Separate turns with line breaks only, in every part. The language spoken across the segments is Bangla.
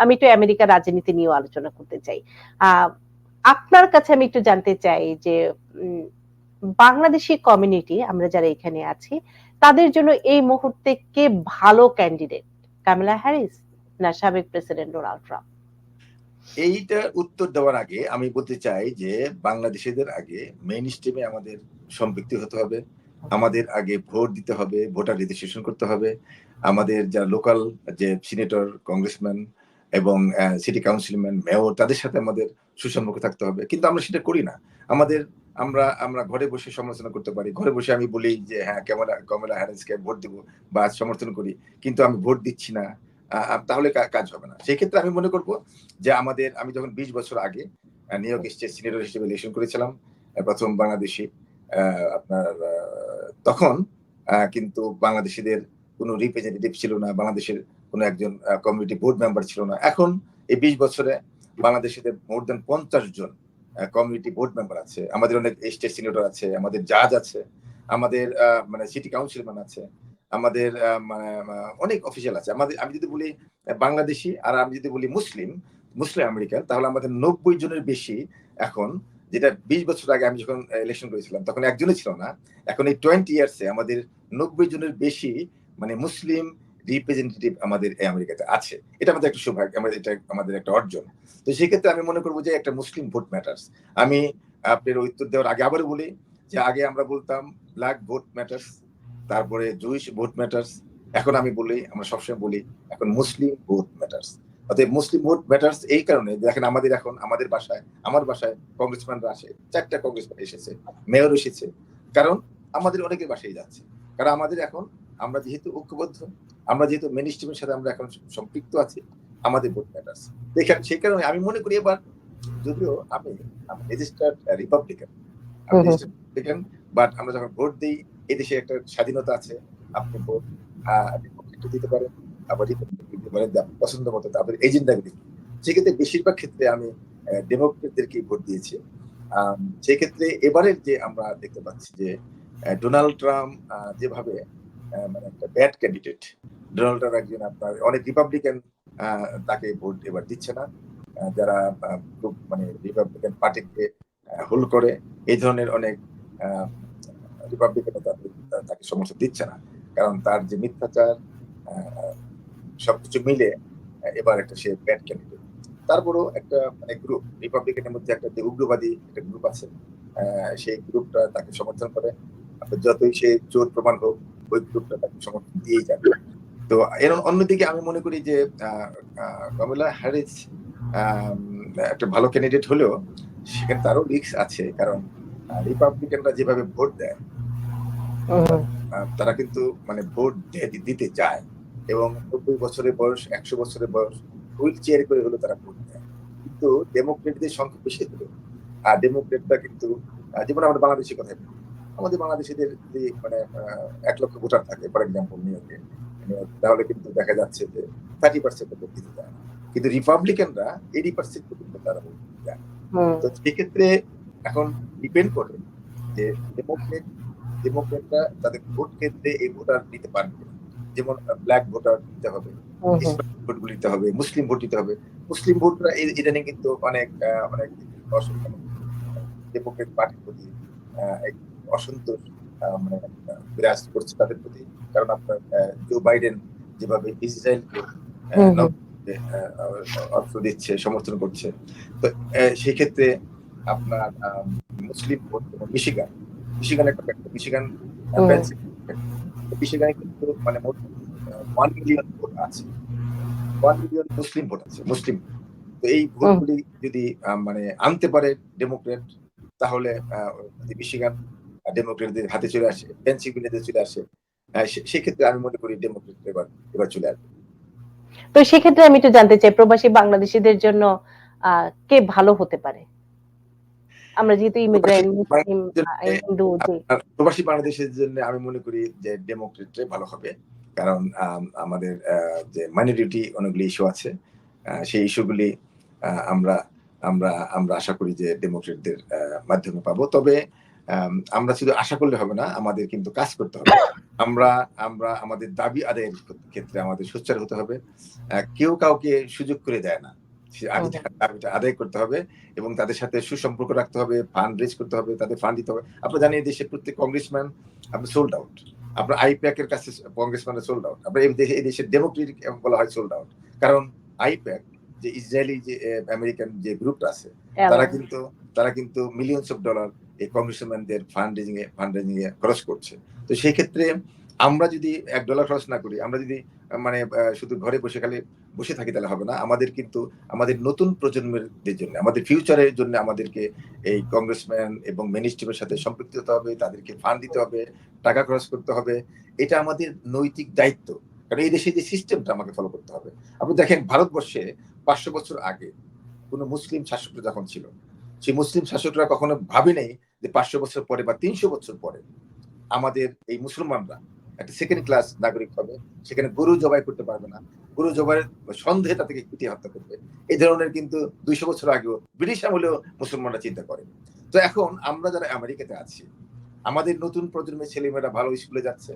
আমি একটু আমেরিকার রাজনীতি নিয়েও আলোচনা করতে চাই। আপনার কাছে আমি একটু জানতে চাই যে বাংলাদেশি কমিউনিটি আমরা যারা এখানে আছি, তাদের জন্য এই মুহূর্তে কে ভালো ক্যান্ডিডেট কামলা হ্যারিস না সাবেক প্রেসিডেন্ট ডোনাল্ড ট্রাম্প?
এইটা উত্তর দেওয়ার আগে আমি বলতে চাই যে, বাংলাদেশিদের আগে মেইন স্ট্রিমে আমাদের সম্পৃক্তি হতে হবে, আমাদের আগে ভোট দিতে হবে, ভোটার রেজিস্ট্রেশন করতে হবে আমাদের যারা লোকাল যে সিনেটর কংগ্রেসম্যান এবং সিটি কাউন্সিলম্যান মেয়র তাদের সাথে আমাদের সুসম্পর্ক থাকতে হবে। কিন্তু আমরা সেটা করি না। আমাদের, আমরা আমরা ঘরে বসে সমালোচনা করতে পারি। ঘরে বসে আমি বলি যে হ্যাঁ কমলা কমলা হ্যারিসকে ভোট দেবো বা সমর্থন করি। কিন্তু আমি ভোট দিচ্ছি না। তাহলে কাজ হবে না। সেই ক্ষেত্রে আমি মনে করব যে, আমাদের, আমি যখন বিশ বছর আগে নিউ ইয়র্ক স্টেট সিনেটর হিসেবে ইলেকশন করেছিলাম প্রথম বাংলাদেশি আপনার তখন কিন্তু বাংলাদেশিদের কোনো রিপ্রেজেন্টেটিভ ছিল না, বাংলাদেশের কোনো একজন কমিউনিটি বোর্ড মেম্বার ছিল না। এখন এই বিশ বছরে বাংলাদেশিদের মোর দেন পঞ্চাশ জন কমিউনিটি বোর্ড মেম্বার আছে, আমাদের অনেক স্টেট সিনেটর আছে, আমাদের জাজ আছে, আমাদের মানে সিটি কাউন্সিলম্যান আছে, আমাদের মানে অনেক অফিসিয়াল আছে। আমাদের, আমি যদি বলি বাংলাদেশি আর আমি যদি বলি মুসলিম মুসলিম আমেরিকান তাহলে আমাদের নব্বই জনের বেশি এখন, যেটা বিশ বছর আগে আমি যখন ইলেকশন করেছিলাম, তখন একজনই ছিল না। এখন এই টোয়েন্টি ইয়ার্সে আমাদের নব্বই জনের বেশি মানে মুসলিম রিপ্রেজেন্টেটিভ আমাদের আমেরিকাতে আছে। এটা আমাদের একটা সৌভাগ্য, আমাদের এটা আমাদের একটা অর্জন। তো সেক্ষেত্রে আমি মনে করব যে একটা মুসলিম ভোট ম্যাটার্স আমি আপনার উত্তর দেওয়ার আগে আবারও বলি যে আগে আমরা বলতাম ব্ল্যাক ভোট ম্যাটার্স তারপরে জুইশ ভোট ম্যাটার্স এখন আমি বলি, আমরা সবসময় বলি, এখন মুসলিম ভোট ম্যাটার্স অতএব মুসলিম ভোট ম্যাটার্স এই কারণে, দেখেন আমাদের এখন, আমাদের বাসায়, আমার বাসায় কংগ্রেসম্যানরা আসে, চারটা কংগ্রেসম্যান এসেছে মেয়র এসেছে। কারণ আমাদের অনেকের বাসায় যাচ্ছে। কারণ আমাদের এখন আমরা যেহেতু ঐক্যবদ্ধ আমরা যেহেতু মেন স্ট্রিমের সাথে আমরা এখন সম্পৃক্ত আছি আমাদের ভোট ম্যাটার্স দেখেন সেই কারণে আমি মনে করি এবার যদিও আমি রেজিস্টার্ড রিপাবলিকান। রিপাবলিকান বাট আমরা যখন ভোট দিই এদেশে একটা স্বাধীনতা আছে আপনি ভোট রিপাবলিককে দিতে পারেন আবার দিতে পারেন পছন্দ মতো তাদের সেক্ষেত্রে বেশিরভাগ ক্ষেত্রে আমি ডেমোক্রেটদেরকে ভোট দিয়েছি। সেক্ষেত্রে এবারের যে আমরা দেখতে পাচ্ছি যে ডোনাল্ড ট্রাম্প যেভাবে মানে একটা ব্যাড ক্যান্ডিডেট ডোনাল্ড ট্রাম্প একজন আপনার অনেক রিপাবলিকান তাকে ভোট এবার দিচ্ছে না। যারা মানে রিপাবলিকান পার্টিকে হোল করে, এই ধরনের অনেক রিপাবলিকান তাকে সমর্থন দিচ্ছে না। কারণ তার যে মিথ্যাচার সবকিছু মিলে এবার একটা সে ব্যাড ক্যান্ডিডেট তারপরও একটা মানে গ্রুপ রিপাবলিকানের মধ্যে একটা যে উগ্রবাদী একটা গ্রুপ আছে সেই গ্রুপটা তাকে সমর্থন করে। যতই সে চোর প্রমাণ হোক ওই তাকে সমর্থন দিয়েই যাবে। তো এর অন্যদিকে আমি মনে করি যে কমলা হ্যারিস একটা ভালো ক্যান্ডিডেট হলেও সেখানে তারও রিস্ক আছে কারণ রিপাবলিকানরা যেভাবে ভোট দেয় তারা কিন্তু মানে ভোট দিতে যায় এবং নব্বই বছরের বয়স একশো বছরের বয়স হুইল চেয়ার করে হলো তারা ভোট দেয়। কিন্তু ডেমোক্রেটদের সংখ্যা বেশি হলো আর ডেমোক্রেটরা কিন্তু যেমন আমাদের বাংলাদেশের কথা বলি, আমাদের বাংলাদেশিদের যদি মানে এক লক্ষ ভোটার থাকে ফর এক্সাম্পল নিয়োগে তাহলে কিন্তু দেখা যাচ্ছে যে থার্টি পার্সেন্ট ভোট দিতে যায় কিন্তু রিপাবলিকানরা এইটি পার্সেন্ট পর্যন্ত তারা ভোট দিতে যায় তো সেক্ষেত্রে এখন ডিপেন্ড করে যে ডেমোক্রেট ডেমোক্রেটরা তাদের ভোট কেন্দ্রে এই ভোটার নিতে পারবে যেমন ব্ল্যাক ভোটার দিতে হবে। ভোট দিতে হবে মুসলিম ভোট দিতে হবে। মুসলিম ভোটরা ইদানিং কিন্তু অনেক অনেক ডেমোক্রেট পার্টির প্রতি অসন্তোষ মানে বিরাজ করছে তাদের প্রতি। কারণ আপনার জো বাইডেন যেভাবে ইসরায়েলকে অর্থ দিচ্ছে সমর্থন করছে তো সেই ক্ষেত্রে আপনার মুসলিম মিশিগান মিশিগান একটা factor, মিশিগান মিশিগানে কিন্তু মানে মোট ওয়ান মিলিয়ন ভোট আছে। ওয়ান মিলিয়ন মুসলিম ভোট আছে মুসলিম। তো এই ভোটগুলি যদি মানে আনতে পারে ডেমোক্রেট তাহলে মিশিগান ডেমোক্রেটদের হাতে চলে আসে পেনসিলভেনিয়াতে চলে আসে। সেক্ষেত্রে আমি মনে করি ডেমোক্রেট এবার এবার চলে আসবে।
তো সেক্ষেত্রে আমি একটু জানতে চাই প্রবাসী বাংলাদেশিদের জন্য আহ, কে ভালো হতে পারে? আমরা যেহেতু ইমিগ্রেন্ট মুসলিম হিন্দু
প্রবাসী বাংলাদেশের জন্য আমি মনে করি যে ডেমোক্রেটে ভালো হবে। কারণ আম, আমাদের যে মাইনরিটি অনেকগুলি ইস্যু আছে। সেই ইস্যুগুলি আমরা আমরা আমরা আশা করি যে ডেমোক্রেটদের মাধ্যমে পাবো। তবে আমরা শুধু আশা করলে হবে না আমাদের কিন্তু কাজ করতে হবে। আমরা আমরা আমাদের দাবি আদায়ের ক্ষেত্রে আমাদের সোচ্চার হতে হবে। কেউ কাউকে সুযোগ করে দেয় না। দাবিটা আদায় করতে হবে এবং তাদের সাথে সুসম্পর্ক রাখতে হবে ফান্ড রেজ করতে হবে তাদের ফান্ড দিতে হবে। আপনারা জানেন দেশের প্রত্যেক কংগ্রেসম্যান আপনি সোল্ড আউট আপনার আইপ্যাক এর কাছে কংগ্রেসম্যানের সোল্ড আউট আপনার এই দেশে এই দেশের ডেমোক্রেটিক বলা হয় সোল্ড আউট কারণ আইপ্যাক যে ইসরায়েলি যে আমেরিকান যে গ্রুপটা আছে তারা কিন্তু তারা কিন্তু মিলিয়নস অফ ডলার এই কংগ্রেসম্যানদের ফান্ড রেজিং এ ফান্ড রেজিং এ খরচ করছে। তো সেই ক্ষেত্রে আমরা যদি এক ডলার খরচ না করি, আমরা যদি মানে শুধু ঘরে বসে খালি বসে থাকি তাহলে হবে না। আমাদের কিন্তু, আমাদের নতুন প্রজন্মের জন্য, আমাদের ফিউচারের জন্য আমাদেরকে এই কংগ্রেসম্যান এবং মিনিস্ট্রির সাথে সম্পৃক্ত হতে হবে, তাদেরকে ফান্ড দিতে হবে, টাকা খরচ করতে হবে। এটা আমাদের নৈতিক দায়িত্ব। কারণ এই দেশে যে সিস্টেমটা আমাকে ফলো করতে হবে। আপনি দেখেন, ভারতবর্ষে পাঁচশো বছর আগে কোনো মুসলিম শাসকরা যখন ছিল, সেই মুসলিম শাসকরা কখনো ভাবে নেই যে পাঁচশো বছর পরে বা তিনশো বছর পরে আমাদের এই মুসলমানরা একটা সেকেন্ড ক্লাস নাগরিক হবে, সেখানে গরু জবাই করতে পারবে না। গরু জবাইয়ের সন্দেহে তাদেরকে পিটিয়ে হত্যা করবে। এই ধরনের কিন্তু দুইশো বছর আগেও ব্রিটিশ আমলেও মুসলমানরা চিন্তা করে। তো এখন আমরা যারা আমেরিকাতে আছি, আমাদের নতুন প্রজন্মের ছেলেমেয়েরা ভালো স্কুলে যাচ্ছে,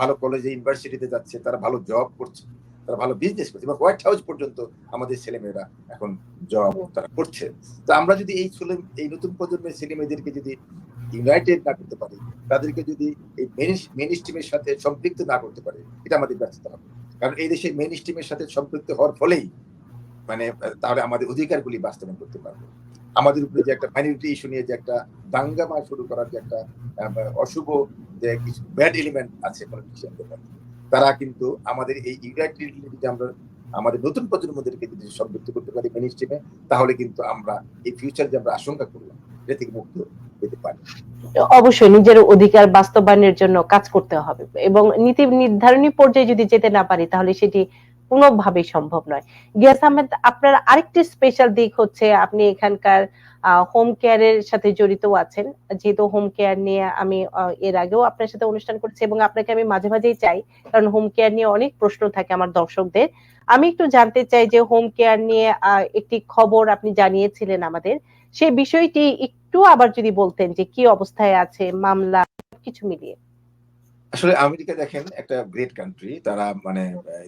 ভালো কলেজে ইউনিভার্সিটিতে যাচ্ছে, তারা ভালো জব করছে। তারা ভালো বিজনেস করছে এবং হোয়াইট হাউস পর্যন্ত আমাদের ছেলেমেয়েরা এখন জব তারা করছে। তো আমরা যদি এই ছেলে এই নতুন প্রজন্মের ছেলেমেয়েদেরকে যদি ইউনাইটেড না করতে পারি তাদেরকে যদি এই মেন স্ট্রিমের সাথে সম্পৃক্ত না করতে পারে এটা আমাদের ব্যর্থতা হবে। কারণ এই দেশে মেন স্ট্রিমের সাথে সম্পৃক্ত হওয়ার ফলেই মানে তাহলে আমাদের অধিকারগুলি বাস্তবায়ন করতে পারবে। আমাদের উপরে যে একটা মাইনরিটি ইস্যু নিয়ে যে একটা দাঙ্গামা শুরু করার যে একটা অশুভ যে কিছু ব্যাড এলিমেন্ট আছে পলিটিশিয়ানদের মধ্যে। তারা কিন্তু আমাদের এই ইউনাইটেড আমরা, আমাদের নতুন প্রজন্মদেরকে যদি সম্পৃক্ত করতে পারি মেন স্ট্রিমে তাহলে কিন্তু আমরা এই ফিউচার যে আমরা আশঙ্কা করলাম, এটা থেকে মুক্ত পেতে পারি।
অবশ্যই নিজের অধিকার বাস্তবায়নের জন্য কাজ করতে হবে এবং নীতি নির্ধারণী পর্যায়ে যদি যেতে না পারি, তাহলে সেটি কোনোভাবেই সম্ভব নয়। গিয়াস আহমেদ, আপনার আরেকটি স্পেশাল দিক হচ্ছে আপনি এখানকার হোম কেয়ারের সাথে জড়িত আছেন। যেহেতু হোম কেয়ার নিয়ে আমি এর আগেও আপনার সাথে অনুষ্ঠান করছি এবং আপনাকে আমি মাঝে মাঝেই চাই, কারণ হোম কেয়ার নিয়ে অনেক প্রশ্ন থাকে আমার দর্শকদের। আমি একটু জানতে চাই যে হোম কেয়ার নিয়ে একটি খবর আপনি জানিয়েছিলেন আমাদের। সেই বিষয়টি একটু আবার যদি বলতেন যে কি অবস্থায় আছে, মামলা কিছু মিলিয়ে।
আসলে আমেরিকা দেখেন, একটা গ্রেট কান্ট্রি তারা মানে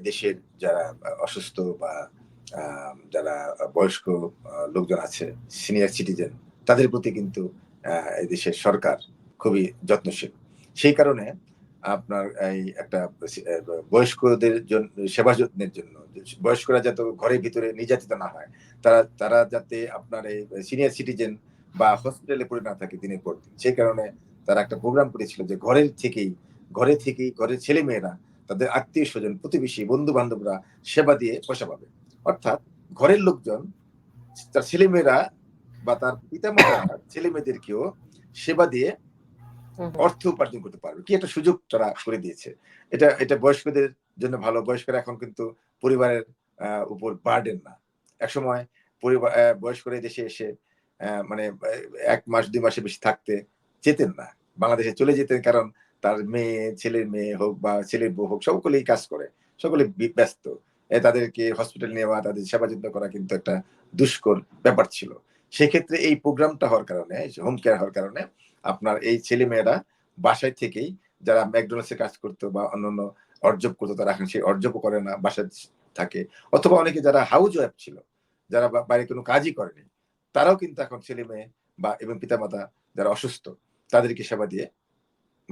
দেশের যারা অসুস্থ বা যারা বয়স্ক লোকজন আছে সিনিয়র সিটিজেন তাদের প্রতি কিন্তু দেশের সরকার খুবই যত্নশীল। সেই কারণে আপনার এই একটা বয়স্কদের জন্য সেবা যত্নের জন্য, বয়স্করা যাতে ঘরের ভিতরে নির্যাতিত না হয়, তারা তারা যাতে আপনার এই সিনিয়র সিটিজেন বা হসপিটালে পড়ে না থাকে দিনের পর দিন। সেই কারণে তারা একটা প্রোগ্রাম করেছিল যে ঘরের থেকেই ঘরে থেকেই ঘরের ছেলে মেয়েরা তাদের আত্মীয় স্বজন প্রতিবেশী বন্ধু বান্ধবরা সেবা দিয়ে পয়সা পাবে। অর্থাৎ ঘরের লোকজন তার ছেলে মেয়েরা বা তার পিতামাতা ছেলে মেয়েদেরকেও সেবা দিয়ে অর্থ উপার্জন করতে পারবে। কি একটা সুযোগ তারা করে দিয়েছে। এটা এটা বয়স্কদের জন্য ভালো। বয়স্করা এখন কিন্তু পরিবারের আহ, উপর বার্ডেন না। একসময় পরিবার বয়স্করা দেশে এসে আহ, মানে এক মাস দুই মাসে বেশি থাকতে যেতেন না। বাংলাদেশে চলে যেতেন কারণ তার মেয়ে, ছেলের মেয়ে হোক বা ছেলের বউ হোক, সকলেই কাজ করে, সকলে ব্যস্ত। তাদেরকে হসপিটাল নেওয়া, তাদের সেবা যত্ন করা কিন্তু একটা দুষ্কর ব্যাপার ছিল। সেক্ষেত্রে এই প্রোগ্রামটা হওয়ার কারণে হোম কেয়ার হওয়ার কারণে আপনার এই ছেলে মেয়েরা বাসায় থেকেই যারা ম্যাকডোনাল্ডসে কাজ করতো বা অন্যান্য অর্জব করতো, তারা এখন সেই অর্জবও করে না, বাসায় থাকে। অথবা অনেকে যারা হাউজ ওয়াইফ ছিল, যারা বাইরে কোনো কাজই করেনি, তারাও কিন্তু এখন ছেলে মেয়ে বা এবং পিতামাতা যারা অসুস্থ, তাদেরকে সেবা দিয়ে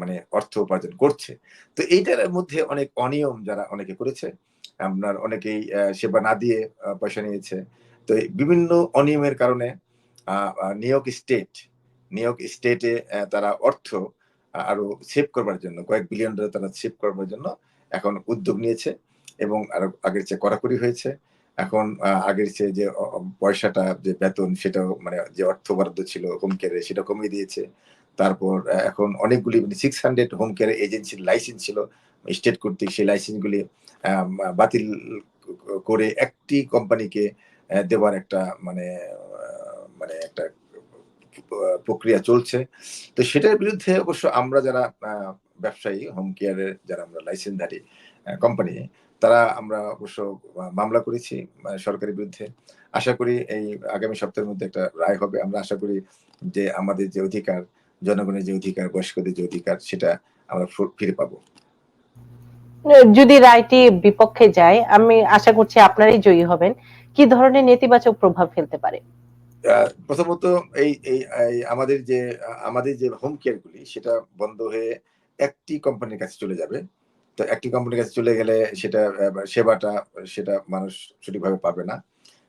মানে অর্থ উপার্জন করছে। তো এইটার মধ্যে অনেক অনিয়ম যারা অনেকে করেছে, আপনার অনেকেই সেবা না দিয়ে পয়সা নিয়েছে। তো বিভিন্ন অনিয়মের কারণে ইয়র্ক স্টেট ইয়র্ক স্টেটে তারা অর্থ আরও সেভ করবার জন্য, কয়েক বিলিয়ন ডলার তারা সেভ করবার জন্য এখন উদ্যোগ নিয়েছে এবং আরও আগের চেয়ে কড়াকড়ি হয়েছে। এখন আগের চেয়ে যে পয়সাটা, যে বেতন সেটাও মানে যে অর্থ বরাদ্দ ছিল হোম কেয়ারে সেটা কমিয়ে দিয়েছে। তারপর এখন অনেকগুলি সিক্স হান্ড্রেড হোম কেয়ার এজেন্সির লাইসেন্স ছিল স্টেট কর্তৃক সেই লাইসেন্সগুলি বাতিল করে একটি কোম্পানিকে দেওয়ার একটা মানে মানে একটা প্রক্রিয়া চলছে। তো সেটার বিরুদ্ধে অবশ্য আমরা যারা ব্যবসায়ী হোম কেয়ারের যারা আমরা লাইসেন্সধারী কোম্পানি তারা আমরা অবশ্য মামলা করেছি সরকারের বিরুদ্ধে। আশা করি এই আগামী সপ্তাহের মধ্যে একটা রায় হবে। আমরা আশা করি যে আমাদের যে অধিকার জনগণের যে অধিকার বয়স্কদের যে অধিকার সেটা আমরা ফিরে পাবো।
যদি রায়টি বিপক্ষে যায় আমি আশা করছি আপনারাই জয়ী হবেন। কি ধরনের নেতিবাচক প্রভাব ফেলতে পারে?
প্রথমত এই এই আমাদের যে আমাদের যে হোম কেয়ার গুলি সেটা বন্ধ হয়ে একটি কোম্পানির কাছে চলে যাবে। তো একটি কোম্পানির কাছে চলে গেলে সেটা সেবাটা সেটা মানুষ সঠিকভাবে পাবে না।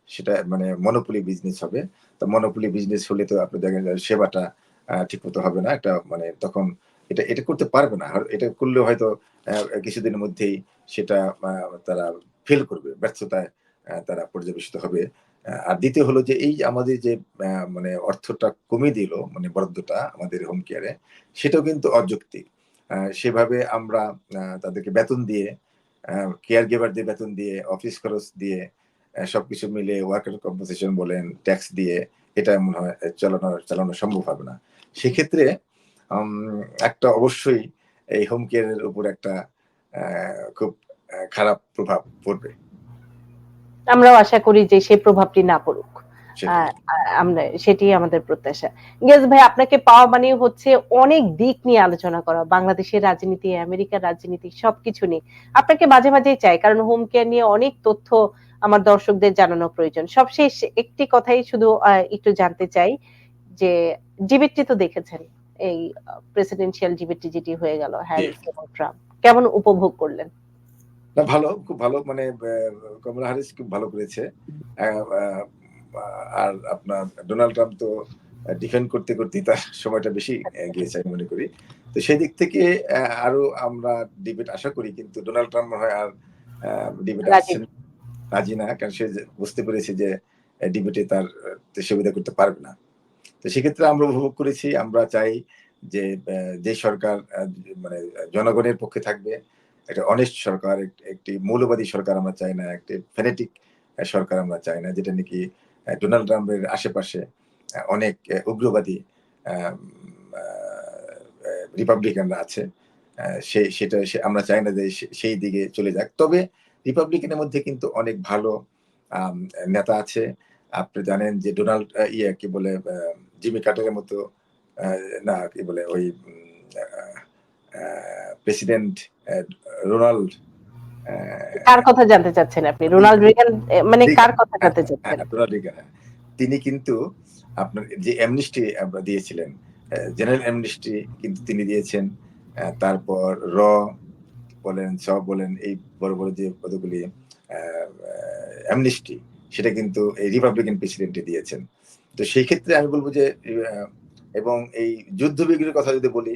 সেটা মানে মনোপলি বিজনেস হবে। তো মনোপলি বিজনেস হলে তো আপনি দেখেন সেবাটা ঠিক মতো হবে না। একটা মানে তখন এটা এটা করতে পারবে না। এটা করলে হয়তো কিছুদিনের মধ্যেই সেটা তারা ফেল করবে, ব্যর্থতায় তারা পর্যবেসিত হবে। আর দ্বিতীয় হলো যে এই আমাদের যে মানে অর্থটা কমিয়ে দিল মানে বরাদ্দটা আমাদের হোম কেয়ারে সেটাও কিন্তু অযৌক্তিক। সেভাবে আমরা তাদেরকে বেতন দিয়ে কেয়ার গিভারদের বেতন দিয়ে অফিস খরচ দিয়ে সবকিছু মিলে ওয়ার্কার কম্পোজিশন বলেন ট্যাক্স দিয়ে এটা মনে হয় চালানো চালানো সম্ভব হবে না। সেক্ষেত্রে একটা অবশ্যই এই হোম কেয়ারের উপর একটা খুব খারাপ প্রভাব পড়বে।
আমরাও আশা করি যে সেই প্রভাবটি না পড়ুক। আমরা সেটি আমাদের প্রত্যাশা। গেস ভাই আপনাকে পাওয়া মানে হচ্ছে অনেক দিক নিয়ে আলোচনা করা। বাংলাদেশের রাজনীতি আমেরিকার রাজনীতি সবকিছু নিয়ে। আপনাকে মাঝে মাঝে চাই কারণ হোম কেয়ার নিয়ে অনেক তথ্য আমার দর্শকদের জানানো প্রয়োজন। সবশেষ একটি কথাই শুধু একটু জানতে চাই যে জিবিটি তো দেখেছেন এই প্রেসিডেন্সিয়াল জিবিটি যেটি হয়ে গেল হ্যারিস এবং ট্রাম্প কেমন উপভোগ করলেন?
না ভালো খুব ভালো মানে কমলা হ্যারিস খুব ভালো করেছে। আর আপনার ডোনাল্ড ট্রাম্প তো ডিফেন্ড করতে করতে তার সময়টা বেশি গিয়েছে আমি মনে করি। তো সেই দিক থেকে আরও আমরা ডিবেট আশা করি কিন্তু ডোনাল্ড ট্রাম্প হয় আর ডিবেট আসছেন রাজি না, কারণ সে বুঝতে পেরেছে যে ডিবেটে তার সুবিধা করতে পারবে না। তো সেক্ষেত্রে আমরা উপভোগ করেছি, আমরা চাই যে যে সরকার মানে জনগণের পক্ষে থাকবে, একটা অনেস্ট সরকার একটি মৌলবাদী সরকার আমরা চাই না, একটি ফেনেটিক সরকার আমরা চাই না, যেটা নাকি ডোনাল্ড ট্রাম্পের আশেপাশে অনেক উগ্রবাদী রিপাবলিকানরা আছে সেই সেটা সে- আমরা চাই না যে সেই দিকে চলে যাক। তবে রিপাবলিকানের মধ্যে কিন্তু অনেক ভালো নেতা আছে। আপনি জানেন যে ডোনাল্ড ইয়ে কি বলে জিমি কার্টারের মতো না কি বলে ওই প্রেসিডেন্ট রোনাল্ড
কার কথা জানতে চাচ্ছেন আপনি? রোনাল্ড রিগান মানে কার কথা জানতে চাচ্ছেন?
হ্যাঁ, ডোনাল্ড রিগান, হ্যাঁ। তিনি কিন্তু আপনার যে অ্যামনিস্টি আমরা দিয়েছিলেন জেনারেল অ্যামনিস্টি কিন্তু তিনি দিয়েছেন তারপর র বলেন স বলেন এই বড় বড় যে পদগুলি অ্যামনিস্টি সেটা কিন্তু এই রিপাবলিকান প্রেসিডেন্টে দিয়েছেন। তো সেই ক্ষেত্রে আমি বলব যে এবং এই যুদ্ধ বিগ্রহের কথা যদি বলি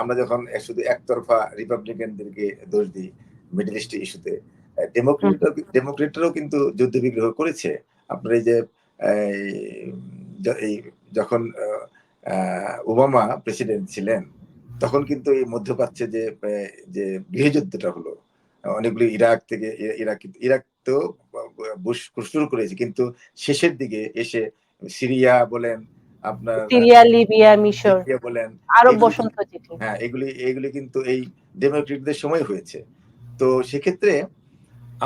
আমরা যখন শুধু একতরফা রিপাবলিকানদেরকে দোষ দিই মিডল ইস্ট ইস্যুতে ডেমোক্রেট ডেমোক্রেটরাও কিন্তু যুদ্ধ বিগ্রহ করেছে। আপনার এই যে এই, যখন ওবামা প্রেসিডেন্ট ছিলেন তখন কিন্তু এই মধ্যপ্রাচ্যে যে যে গৃহযুদ্ধটা হলো অনেকগুলি ইরাক থেকে ইরাক ইরাক তো বুশ শুরু করেছে। কিন্তু শেষের দিকে এসে সিরিয়া বলেন আপনার
সিরিয়া লিবিয়া মিশর
বলেন আরও
বসন্ত
হ্যাঁ এগুলি এগুলি কিন্তু এই ডেমোক্রেটদের সময় হয়েছে। তো সেক্ষেত্রে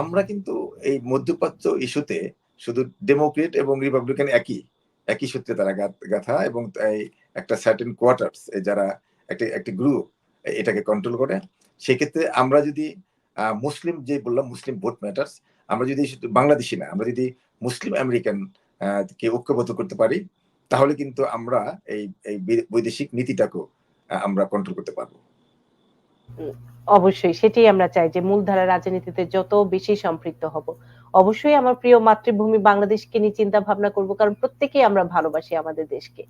আমরা কিন্তু এই মধ্যপ্রাচ্য ইস্যুতে শুধু ডেমোক্রেট এবং রিপাবলিকান একই একই সূত্রে তারা গাথা এবং এই একটা সার্টেন কোয়ার্টার্স যারা একটা, একটি গ্রুপ এটাকে কন্ট্রোল করে। সেক্ষেত্রে আমরা যদি মুসলিম যে বললাম মুসলিম ভোট ম্যাটার্স আমরা যদি বাংলাদেশি না, আমরা যদি মুসলিম আমেরিকান কে ঐক্যবদ্ধ করতে পারি, তাহলে কিন্তু আমরা এই এই বৈদেশিক নীতিটাকেও আমরা কন্ট্রোল করতে পারব।
অবশ্যই, সেটাই আমরা চাই যে মূলধারা রাজনীতিতে যত বেশি সম্পৃক্ত হব অবশ্যই আমার প্রিয় মাতৃভূমি বাংলাদেশকে নিয়ে চিন্তা ভাবনা করব, কারণ প্রত্যেকেই আমরা ভালোবাসি আমাদের দেশকে।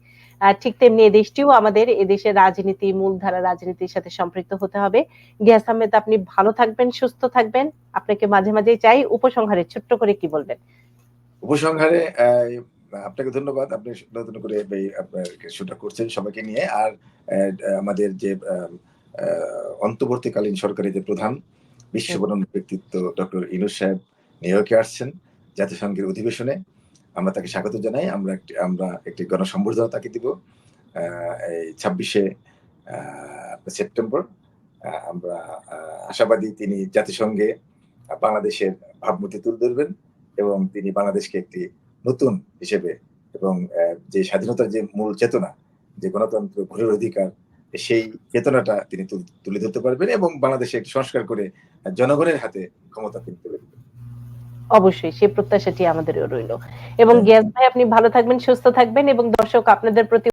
ঠিক তেমনি এই দেশটিও আমাদের এদেশের রাজনীতি, মূলধারা রাজনীতির সাথে সম্পৃক্ত হতে হবে। গিয়াস আহমেদ, আপনি ভালো থাকবেন, সুস্থ থাকবেন। আপনাকে মাঝে মাঝে চাই উপসংহারে, ছোট্ট করে কি বলবেন?
উপসংহারে আপনাকে ধন্যবাদ। আপনি নতুন করে এই শুটা করছেন সবাইকে নিয়ে। আর আমাদের যে অন্তর্বর্তীকালীন সরকারের যে প্রধান, বিশ্ববরণ ব্যক্তিত্ব ডক্টর ইনুস সাহেব নিউ ইয়র্কে আসছেন জাতিসংঘের অধিবেশনে। আমরা তাকে স্বাগত জানাই। আমরা একটি আমরা একটি গণসম্বর্ধনা তাকে দিব এই ছাব্বিশে সেপ্টেম্বর। আমরা আশাবাদী তিনি জাতিসংঘে বাংলাদেশের ভাবমূর্তি তুলে ধরবেন এবং তিনি বাংলাদেশকে একটি নতুন হিসেবে এবং যে স্বাধীনতার যে মূল চেতনা, যে গণতন্ত্র ভোটের অধিকার, সেই চেতনাটা তিনি তুলে ধরতে পারবেন এবং বাংলাদেশে একটি সংস্কার করে জনগণের হাতে ক্ষমতা তিনি তুলে দেবেন
অবশ্যই সেই প্রত্যাশাটি আমাদেরও রইল। এবং গিয়াস ভাই আপনি ভালো থাকবেন সুস্থ থাকবেন এবং দর্শক আপনাদের প্রতি